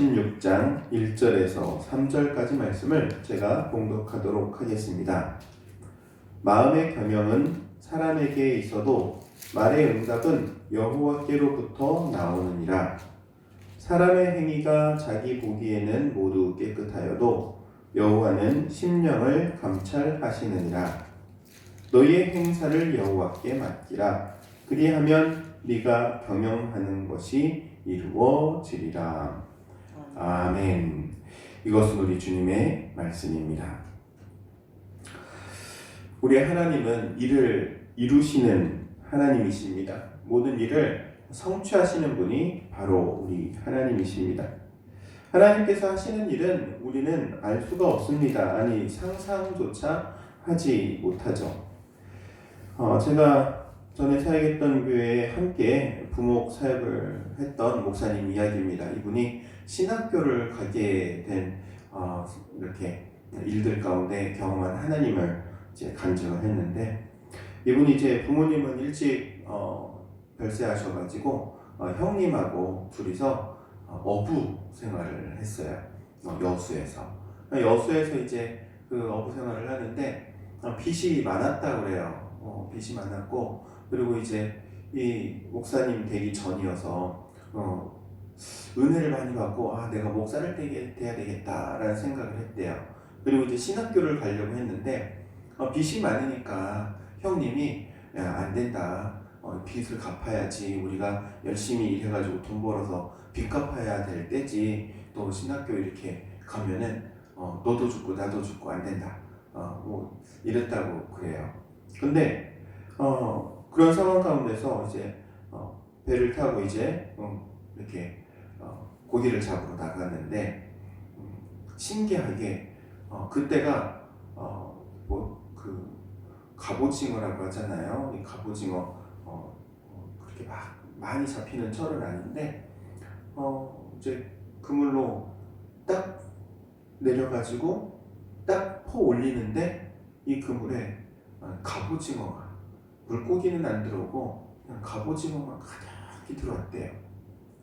잠언 16장 1절에서 3절까지 말씀을 제가 봉독하도록 하겠습니다. 마음의 겸용은 사람에게 있어도 말의 응답은 여호와께로부터 나오느니라. 사람의 행위가 자기 보기에는 모두 깨끗하여도 여호와는 심령을 감찰하시느니라. 너희의 행사를 여호와께 맡기라. 그리하면 네가 경영하는 것이 이루어지리라. 아멘. 이것은 우리 주님의 말씀입니다. 우리 하나님은 일을 이루시는 하나님이십니다. 모든 일을 성취하시는 분이 바로 우리 하나님이십니다. 하나님께서 하시는 일은 우리는 알 수가 없습니다. 아니 상상조차 하지 못하죠. 어, 제가 전에 사역했던 교회에 함께 부목 사역을 했던 목사님 이야기입니다. 이분이 신학교를 가게 된 어, 이렇게 일들 가운데 경험한 하나님을 이제 간증을 했는데 이분이 이제 부모님은 일찍 어, 별세하셔가지고 어, 형님하고 둘이서 어, 어부 생활을 했어요. 어, 여수에서 여수에서 이제 그 어부 생활을 하는데 어, 빚이 많았다 그래요. 어, 빚이 많았고 그리고 이제 이 목사님 되기 전이어서 어, 은혜를 많이 받고 아 내가 목사를 되게 돼야 되겠다라는 생각을 했대요. 그리고 이제 신학교를 가려고 했는데 어, 빚이 많으니까 형님이 야, 안 된다. 어, 빚을 갚아야지. 우리가 열심히 일해가지고 돈 벌어서 빚 갚아야 될 때지. 또 신학교 이렇게 가면은 어, 너도 죽고 나도 죽고 안 된다. 어, 뭐 이랬다고 그래요. 근데 어, 그런 상황 가운데서 이제 어, 배를 타고 이제 음, 이렇게 어, 고기를 잡으러 나갔는데 음, 신기하게 어, 그때가 어, 뭐그 갑오징어라고 하잖아요. 이 갑오징어 어, 어, 그렇게 막 많이 잡히는 철은 아닌데 어, 이제 그물로 딱 내려가지고 딱 퍼 올리는데 이 그물에 어, 갑오징어가 물고기는 안 들어오고 그냥 갑오징어만 가득히 들어왔대요.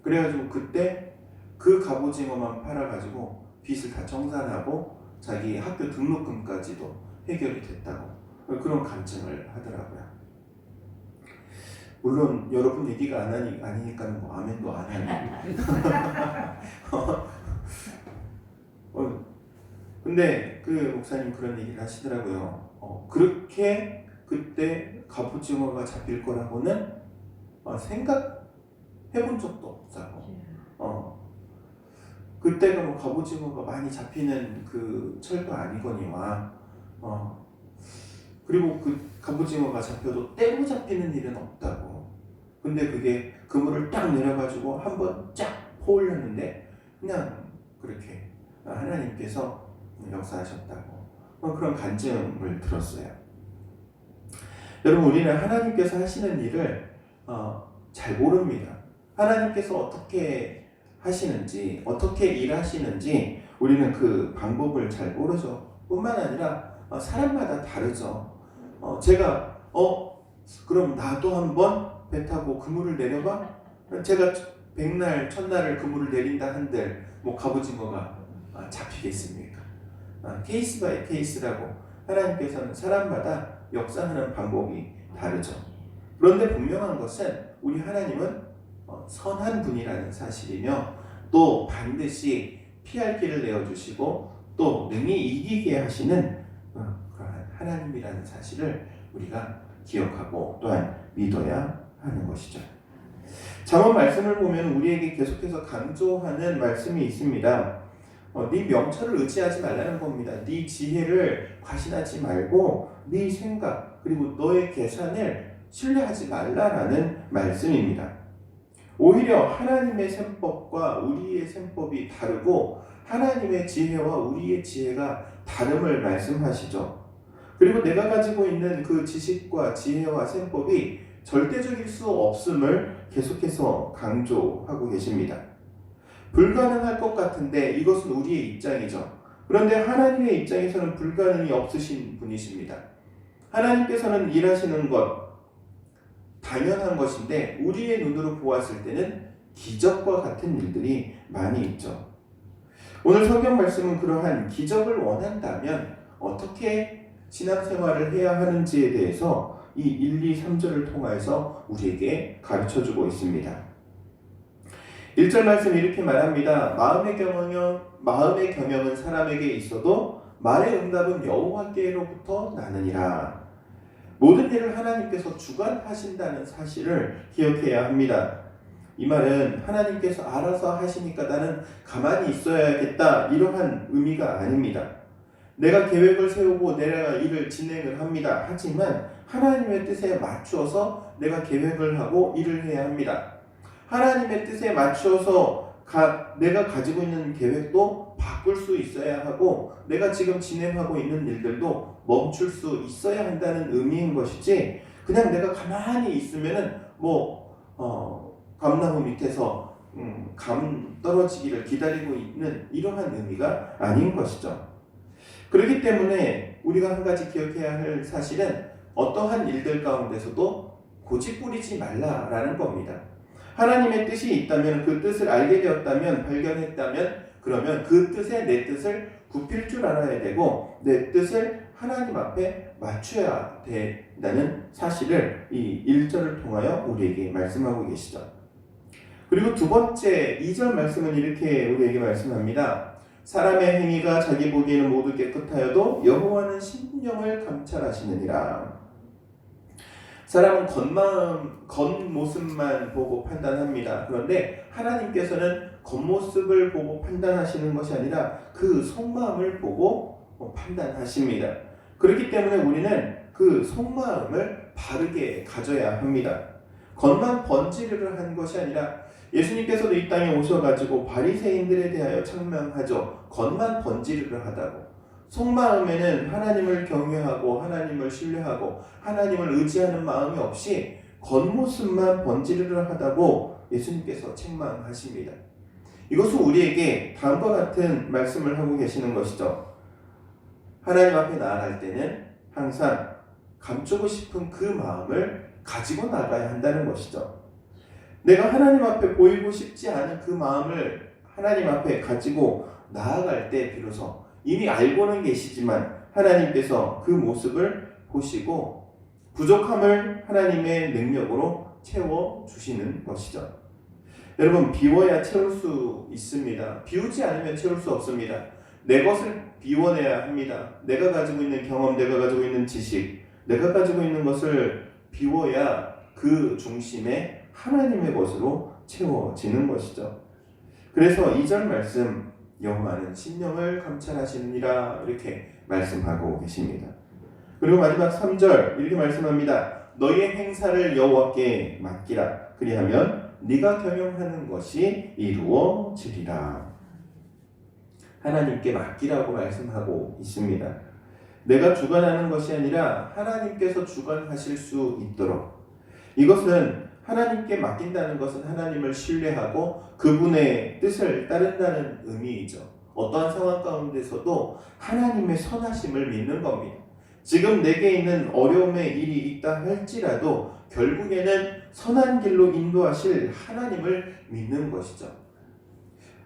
그래가지고 그때 그 갑오징어만 팔아가지고 빚을 다 청산하고 자기 학교 등록금까지도 해결이 됐다고 그런 간증을 하더라고요. 물론 여러분 얘기가 안 하니, 아니니까 뭐 아멘도 안 하니. 어, 근데 그 목사님 그런 얘기를 하시더라고요. 어, 그렇게 그때 갑오징어가 잡힐 거라고는 어, 생각해본 적도 없다고. 어, 그때가 뭐 갑오징어가 많이 잡히는 그 철도 아니거니와 어, 그리고 그 갑오징어가 잡혀도 떼고 잡히는 일은 없다고. 근데 그게 그물을 딱 내려가지고 한번 쫙 퍼올렸는데 그냥 그렇게 하나님께서 역사하셨다고 어, 그런 간증을 들었어요. 여러분 우리는 하나님께서 하시는 일을 어, 잘 모릅니다. 하나님께서 어떻게 하시는지 어떻게 일하시는지 우리는 그 방법을 잘 모르죠. 뿐만 아니라 어, 사람마다 다르죠. 어, 제가 어 그럼 나도 한번 배 타고 그물을 내려봐. 제가 백날 첫날을 그물을 내린다 한들 뭐 갑오징어가 아, 잡히겠습니까? 아, 케이스 바이 케이스라고 하나님께서는 사람마다 역사하는 방법이 다르죠. 그런데 분명한 것은 우리 하나님은 어, 선한 분이라는 사실이며 또 반드시 피할 길을 내어주시고 또 능히 이기게 하시는 어, 그러한 하나님이라는 사실을 우리가 기억하고 또한 믿어야 하는 것이죠. 잠언 말씀을 보면 우리에게 계속해서 강조하는 말씀이 있습니다. 어, 네 명철을 의지하지 말라는 겁니다. 네 지혜를 과신하지 말고 네 생각 그리고 너의 계산을 신뢰하지 말라라는 말씀입니다. 오히려 하나님의 셈법과 우리의 셈법이 다르고 하나님의 지혜와 우리의 지혜가 다름을 말씀하시죠. 그리고 내가 가지고 있는 그 지식과 지혜와 셈법이 절대적일 수 없음을 계속해서 강조하고 계십니다. 불가능할 것 같은데 이것은 우리의 입장이죠. 그런데 하나님의 입장에서는 불가능이 없으신 분이십니다. 하나님께서는 일하시는 것 당연한 것인데 우리의 눈으로 보았을 때는 기적과 같은 일들이 많이 있죠. 오늘 성경 말씀은 그러한 기적을 원한다면 어떻게 신앙생활을 해야 하는지에 대해서 이 1, 2, 3절을 통해서 우리에게 가르쳐 주고 있습니다. 1절 말씀 이렇게 말합니다. 마음의 경영은 마음의 경영은 사람에게 있어도 말의 응답은 여호와께로부터 나느니라. 모든 일을 하나님께서 주관하신다는 사실을 기억해야 합니다. 이 말은 하나님께서 알아서 하시니까 나는 가만히 있어야겠다 이러한 의미가 아닙니다. 내가 계획을 세우고 내가 일을 진행을 합니다. 하지만 하나님의 뜻에 맞추어서 내가 계획을 하고 일을 해야 합니다. 하나님의 뜻에 맞추어서 가, 내가 가지고 있는 계획도 바꿀 수 있어야 하고 내가 지금 진행하고 있는 일들도 멈출 수 있어야 한다는 의미인 것이지 그냥 내가 가만히 있으면은 뭐 어, 감나무 밑에서 음, 감 떨어지기를 기다리고 있는 이러한 의미가 아닌 것이죠. 그렇기 때문에 우리가 한 가지 기억해야 할 사실은 어떠한 일들 가운데서도 고집 부리지 말라라는 겁니다. 하나님의 뜻이 있다면 그 뜻을 알게 되었다면 발견했다면 그러면 그 뜻에 내 뜻을 굽힐 줄 알아야 되고 내 뜻을 하나님 앞에 맞춰야 된다는 사실을 이 1절을 통하여 우리에게 말씀하고 계시죠. 그리고 두 번째 2절 말씀은 이렇게 우리에게 말씀합니다. 사람의 행위가 자기 보기에는 모두 깨끗하여도 여호와는 심령을 감찰하시느니라. 사람은 겉마음, 겉모습만 보고 판단합니다. 그런데 하나님께서는 겉모습을 보고 판단하시는 것이 아니라 그 속마음을 보고 판단하십니다. 그렇기 때문에 우리는 그 속마음을 바르게 가져야 합니다. 겉만 번지르르 한 것이 아니라 예수님께서도 이 땅에 오셔가지고 바리새인들에 대하여 책망하죠. 겉만 번지르르 하다고. 속마음에는 하나님을 경외하고 하나님을 신뢰하고 하나님을 의지하는 마음이 없이 겉모습만 번지르르 하다고 예수님께서 책망하십니다. 이것은 우리에게 다음과 같은 말씀을 하고 계시는 것이죠. 하나님 앞에 나아갈 때는 항상 감추고 싶은 그 마음을 가지고 나가야 한다는 것이죠. 내가 하나님 앞에 보이고 싶지 않은 그 마음을 하나님 앞에 가지고 나아갈 때 비로소 이미 알고는 계시지만 하나님께서 그 모습을 보시고 부족함을 하나님의 능력으로 채워 주시는 것이죠. 여러분 비워야 채울 수 있습니다. 비우지 않으면 채울 수 없습니다. 내 것을 비워내야 합니다. 내가 가지고 있는 경험, 내가 가지고 있는 지식, 내가 가지고 있는 것을 비워야 그 중심에 하나님의 것으로 채워지는 것이죠. 그래서 2절 말씀 여호와는 심령을 감찰하시느니라 이렇게 말씀하고 계십니다. 그리고 마지막 3절 이렇게 말씀합니다. 너희의 행사를 여호와께 맡기라. 그리하면 네가 경영하는 것이 이루어지리라. 하나님께 맡기라고 말씀하고 있습니다. 내가 주관하는 것이 아니라 하나님께서 주관하실 수 있도록 이것은 하나님께 맡긴다는 것은 하나님을 신뢰하고 그분의 뜻을 따른다는 의미이죠. 어떠한 상황 가운데서도 하나님의 선하심을 믿는 겁니다. 지금 내게 있는 어려움의 일이 있다 할지라도 결국에는 선한 길로 인도하실 하나님을 믿는 것이죠.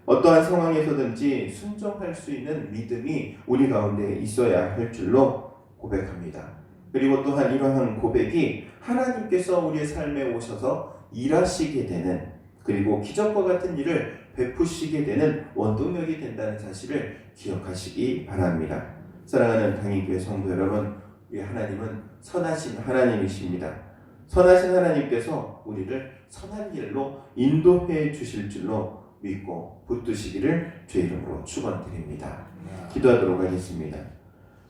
어떠한 상황에서든지 순종할 수 있는 믿음이 우리 가운데 있어야 할 줄로 고백합니다. 그리고 또한 이러한 고백이 하나님께서 우리의 삶에 오셔서 일하시게 되는 그리고 기적과 같은 일을 베푸시게 되는 원동력이 된다는 사실을 기억하시기 바랍니다. 사랑하는 당인교회 성도 여러분, 우리 하나님은 선하신 하나님이십니다. 선하신 하나님께서 우리를 선한 길로 인도해 주실 줄로 믿고 붙드시기를 주의 이름으로 축원드립니다. 기도하도록 하겠습니다.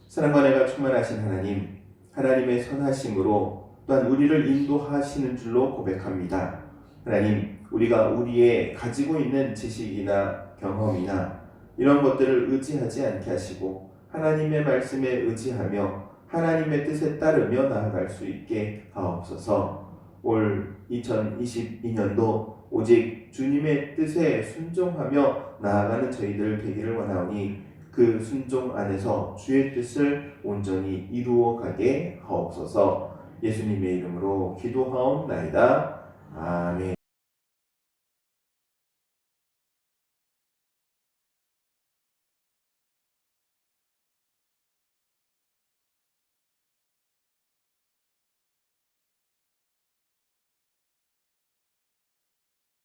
사랑과 내가 충만하신 하나님, 하나님의 선하심으로 또한 우리를 인도하시는 줄로 고백합니다. 하나님, 우리가 우리의 가지고 있는 지식이나 경험이나 이런 것들을 의지하지 않게 하시고 하나님의 말씀에 의지하며 하나님의 뜻에 따르며 나아갈 수 있게 하옵소서. 올 2022년도 오직 주님의 뜻에 순종하며 나아가는 저희들 되기를 원하오니 그 순종 안에서 주의 뜻을 온전히 이루어 가게 하옵소서. 예수님의 이름으로 기도하옵나이다. 아멘.